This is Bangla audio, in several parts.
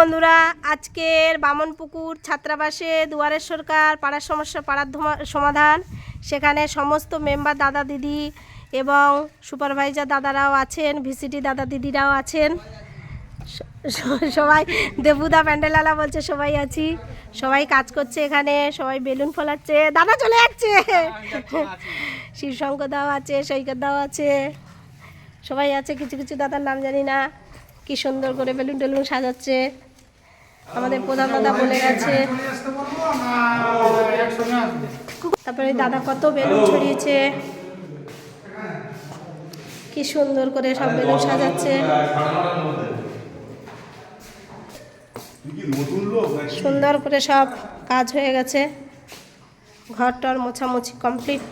বন্ধুরা, আজকের বামনপুকুর ছাত্রাবাসে দুয়ারের সরকার, পাড়ার সমস্যা, পাড়ার সমাধান। সেখানে সমস্ত মেম্বার দাদা দিদি এবং সুপারভাইজার দাদারাও আছেন ভিসিটি দাদা দিদিরাও আছেন। সবাই, দেবুদা প্যান্ডেলালা বলছে, সবাই আছি। সবাই কাজ করছে এখানে, সবাই বেলুন ফোলাচ্ছে। দাদা চলে যাচ্ছে! শিবশঙ্কর দাও আছে সৈকত দাও আছে। সবাই আছে, কিছু কিছু দাদার নাম জানি না। কি সুন্দর করে বেলুন টেলুন সাজাচ্ছে। আমাদের প্রধান দাদা বলে গেছে। তারপরে দাদা কত বেলুন ছড়িয়েছে। কি সুন্দর করে সব বেলুন সাজাচ্ছে? সুন্দর করে সব কাজ হয়ে গেছে। ঘর টর মোছামুছি কমপ্লিট।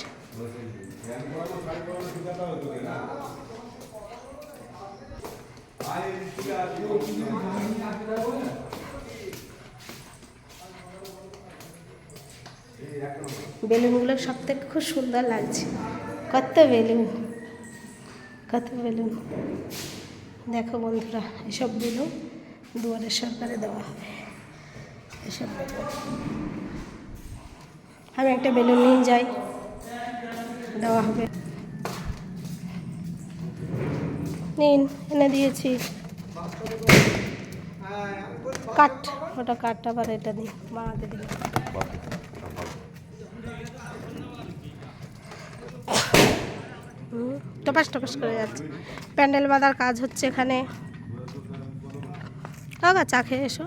বেলুনগুলো সব থেকে খুব সুন্দর লাগছে। কত বেলুন কত বেলুন। দেখো বন্ধুরা, এসব বেলুন দুয়ারের সরকারে দেওয়া হবে। এসব আমি একটা বেলুন নিয়ে যাই, দেওয়া হবে। নিন, এনে দিয়েছি। কাঠ ওটা কাঠটা আবার এটা দিই, বানাতে দিই। টপাস টপাস করে যাচ্ছে। প্যান্ডেল বাঁধার কাজ হচ্ছে এখানে। দাদা চা খেয়ে এসো।